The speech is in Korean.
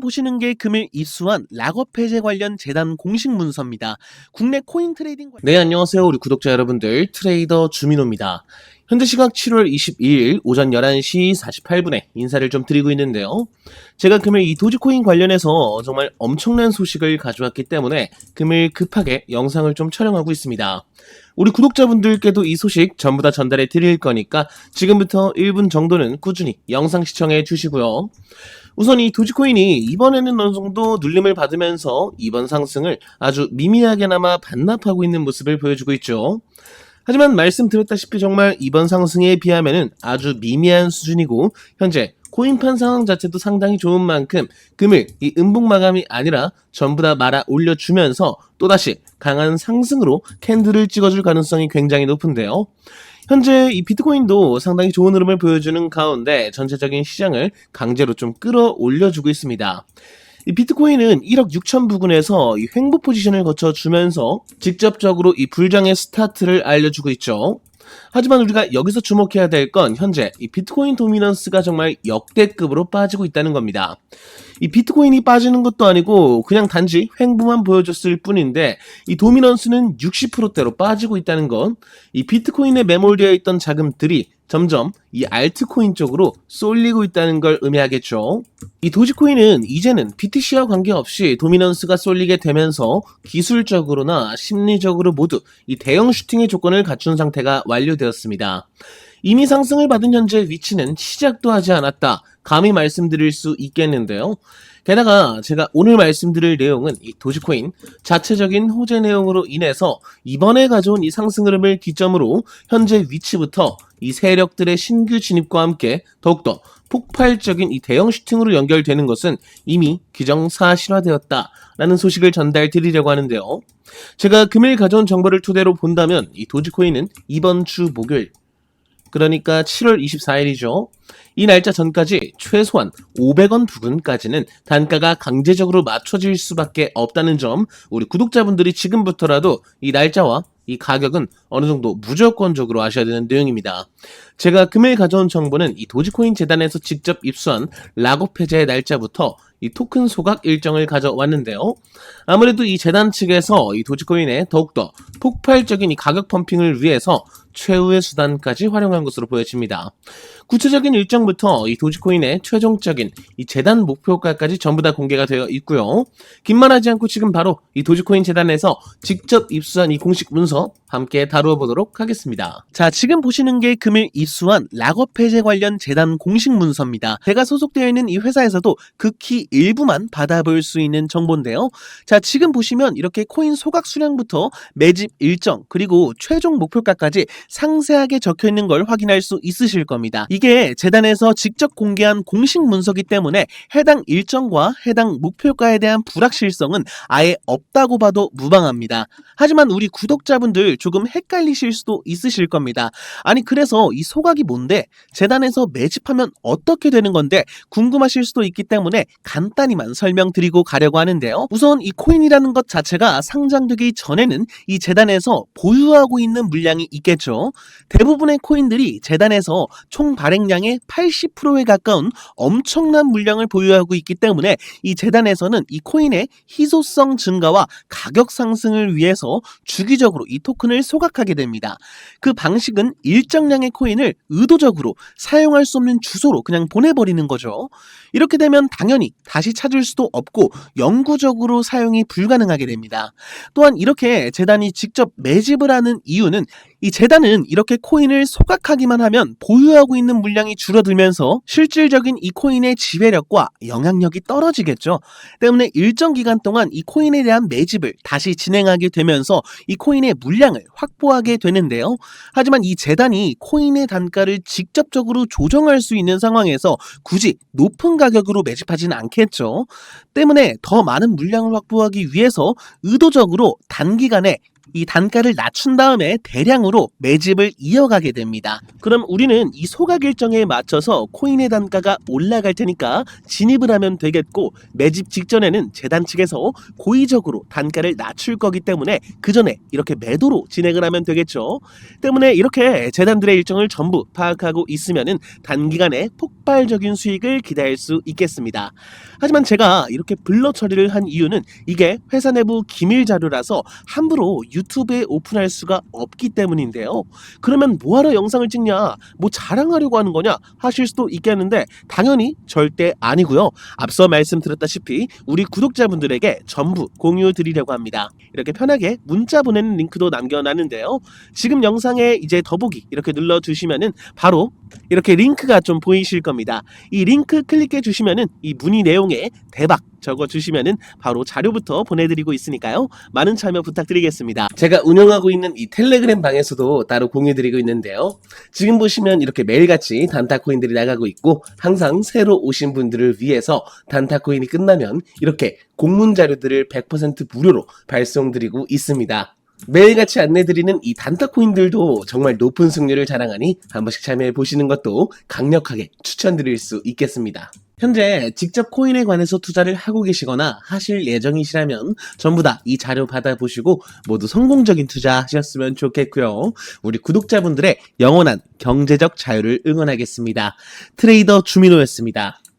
보시는 게 금일 입수한 락업 해제 관련 재단 공식 문서입니다. 국내 코인 트레이딩 관... 네, 안녕하세요. 우리 구독자 여러분들. 트레이더 주민호입니다. 현재 시각 7월 22일 오전 11시 48분에 인사를 좀 드리고 있는데요. 제가 금일 이 도지코인 관련해서 정말 엄청난 소식을 가져왔기 때문에 금일 급하게 영상을 좀 촬영하고 있습니다. 우리 구독자분들께도 이 소식 전부 다 전달해 드릴 거니까 지금부터 1분 정도는 꾸준히 영상 시청해 주시고요. 우선 이 도지코인이 이번에는 어느 정도 눌림을 받으면서 이번 상승을 아주 미미하게나마 반납하고 있는 모습을 보여주고 있죠. 하지만 말씀드렸다시피 정말 이번 상승에 비하면은 아주 미미한 수준이고 현재 코인판 상황 자체도 상당히 좋은 만큼 금일 이 음봉 마감이 아니라 전부 다 말아 올려주면서 또다시 강한 상승으로 캔들을 찍어줄 가능성이 굉장히 높은데요. 현재 이 비트코인도 상당히 좋은 흐름을 보여주는 가운데 전체적인 시장을 강제로 좀 끌어올려주고 있습니다. 이 비트코인은 1억 6천 부근에서 이 횡보 포지션을 거쳐 주면서 직접적으로 이 불장의 스타트를 알려주고 있죠. 하지만 우리가 여기서 주목해야 될 건 현재 이 비트코인 도미넌스가 정말 역대급으로 빠지고 있다는 겁니다. 이 비트코인이 빠지는 것도 아니고 그냥 단지 횡보만 보여줬을 뿐인데 이 도미넌스는 60%대로 빠지고 있다는 건 이 비트코인에 매몰되어 있던 자금들이 점점 이 알트코인 쪽으로 쏠리고 있다는 걸 의미하겠죠. 이 도지코인은 이제는 BTC와 관계없이 도미넌스가 쏠리게 되면서 기술적으로나 심리적으로 모두 이 대형 슈팅의 조건을 갖춘 상태가 완료되었습니다. 이미 상승을 받은 현재 위치는 시작도 하지 않았다. 감히 말씀드릴 수 있겠는데요. 게다가 제가 오늘 말씀드릴 내용은 이 도지코인 자체적인 호재 내용으로 인해서 이번에 가져온 이 상승 흐름을 기점으로 현재 위치부터 이 세력들의 신규 진입과 함께 더욱더 폭발적인 이 대형 슈팅으로 연결되는 것은 이미 기정사실화되었다라는 소식을 전달 드리려고 하는데요. 제가 금일 가져온 정보를 토대로 본다면 이 도지코인은 이번 주 목요일 그러니까 7월 24일이죠. 이 날짜 전까지 최소한 500원 부근까지는 단가가 강제적으로 맞춰질 수밖에 없다는 점 우리 구독자분들이 지금부터라도 이 날짜와 이 가격은 어느 정도 무조건적으로 아셔야 되는 내용입니다. 제가 금일 가져온 정보는 이 도지코인 재단에서 직접 입수한 락업 해제의 날짜부터 이 토큰 소각 일정을 가져왔는데요. 아무래도 이 재단 측에서 이 도지코인의 더욱더 폭발적인 이 가격 펌핑을 위해서 최후의 수단까지 활용한 것으로 보여집니다. 구체적인 일정부터 이 도지코인의 최종적인 이 재단 목표가까지 전부 다 공개가 되어 있고요. 긴말하지 않고 지금 바로 이 도지코인 재단에서 직접 입수한 이 공식 문서 함께 다루어 보도록 하겠습니다. 자, 지금 보시는 게 금일 입수한 락업 해제 관련 재단 공식 문서입니다. 제가 소속되어 있는 이 회사에서도 극히 일부만 받아볼 수 있는 정보인데요. 자, 지금 보시면 이렇게 코인 소각 수량부터 매집 일정 그리고 최종 목표가까지 상세하게 적혀 있는 걸 확인할 수 있으실 겁니다. 이게 재단에서 직접 공개한 공식 문서기 때문에 해당 일정과 해당 목표가에 대한 불확실성은 아예 없다고 봐도 무방합니다. 하지만 우리 구독자분들 조금 헷갈리실 수도 있으실 겁니다. 아니 그래서 이 소각이 뭔데 재단에서 매집하면 어떻게 되는 건데 궁금하실 수도 있기 때문에 간단히만 설명드리고 가려고 하는데요. 우선 이 코인이라는 것 자체가 상장되기 전에는 이 재단에서 보유하고 있는 물량이 있겠 죠. 대부분의 코인들이 재단에서 총 발행량의 80%에 가까운 엄청난 물량을 보유하고 있기 때문에 이 재단에서는 이 코인의 희소성 증가와 가격 상승을 위해서 주기적으로 이 토큰을 소각하게 됩니다. 그 방식은 일정량의 코인을 의도적으로 사용할 수 없는 주소로 그냥 보내버리는 거죠. 이렇게 되면 당연히 다시 찾을 수도 없고 영구적으로 사용이 불가능하게 됩니다. 또한 이렇게 재단이 직접 매집을 하는 이유는 이 재단은 이렇게 코인을 소각하기만 하면 보유하고 있는 물량이 줄어들면서 실질적인 이 코인의 지배력과 영향력이 떨어지겠죠. 때문에 일정 기간 동안 이 코인에 대한 매집을 다시 진행하게 되면서 이 코인의 물량을 확보하게 되는데요. 하지만 이 재단이 코인의 단가를 직접적으로 조정할 수 있는 상황에서 굳이 높은 가격으로 매집하지는 않겠죠. 때문에 더 많은 물량을 확보하기 위해서 의도적으로 단기간에 이 단가를 낮춘 다음에 대량으로 매집을 이어가게 됩니다. 그럼 우리는 이 소각 일정에 맞춰서 코인의 단가가 올라갈 테니까 진입을 하면 되겠고 매집 직전에는 재단 측에서 고의적으로 단가를 낮출 거기 때문에 그 전에 이렇게 매도로 진행을 하면 되겠죠. 때문에 이렇게 재단들의 일정을 전부 파악하고 있으면은 단기간에 폭발적인 수익을 기대할 수 있겠습니다. 하지만 제가 이렇게 블러 처리를 한 이유는 이게 회사 내부 기밀 자료라서 함부로 유튜브에 오픈할 수가 없기 때문인데요. 그러면 뭐하러 영상을 찍냐? 뭐 자랑하려고 하는 거냐? 하실 수도 있겠는데 당연히 절대 아니고요. 앞서 말씀드렸다시피 우리 구독자분들에게 전부 공유 드리려고 합니다. 이렇게 편하게 문자 보내는 링크도 남겨놨는데요. 지금 영상에 이제 더보기 이렇게 눌러 주시면은 바로 이렇게 링크가 좀 보이실 겁니다. 이 링크 클릭해 주시면은 이 문의 내용에 대박 적어 주시면은 바로 자료부터 보내드리고 있으니까요. 많은 참여 부탁드리겠습니다. 제가 운영하고 있는 이 텔레그램 방에서도 따로 공유드리고 있는데요. 지금 보시면 이렇게 매일같이 단타 코인들이 나가고 있고 항상 새로 오신 분들을 위해서 단타 코인이 끝나면 이렇게 공문 자료들을 100% 무료로 발송드리고 있습니다. 매일같이 안내드리는 이 단타 코인들도 정말 높은 승률을 자랑하니 한 번씩 참여해 보시는 것도 강력하게 추천드릴 수 있겠습니다. 현재 직접 코인에 관해서 투자를 하고 계시거나 하실 예정이시라면 전부 다 이 자료 받아보시고 모두 성공적인 투자 하셨으면 좋겠고요. 우리 구독자분들의 영원한 경제적 자유를 응원하겠습니다. 트레이더 주민호였습니다.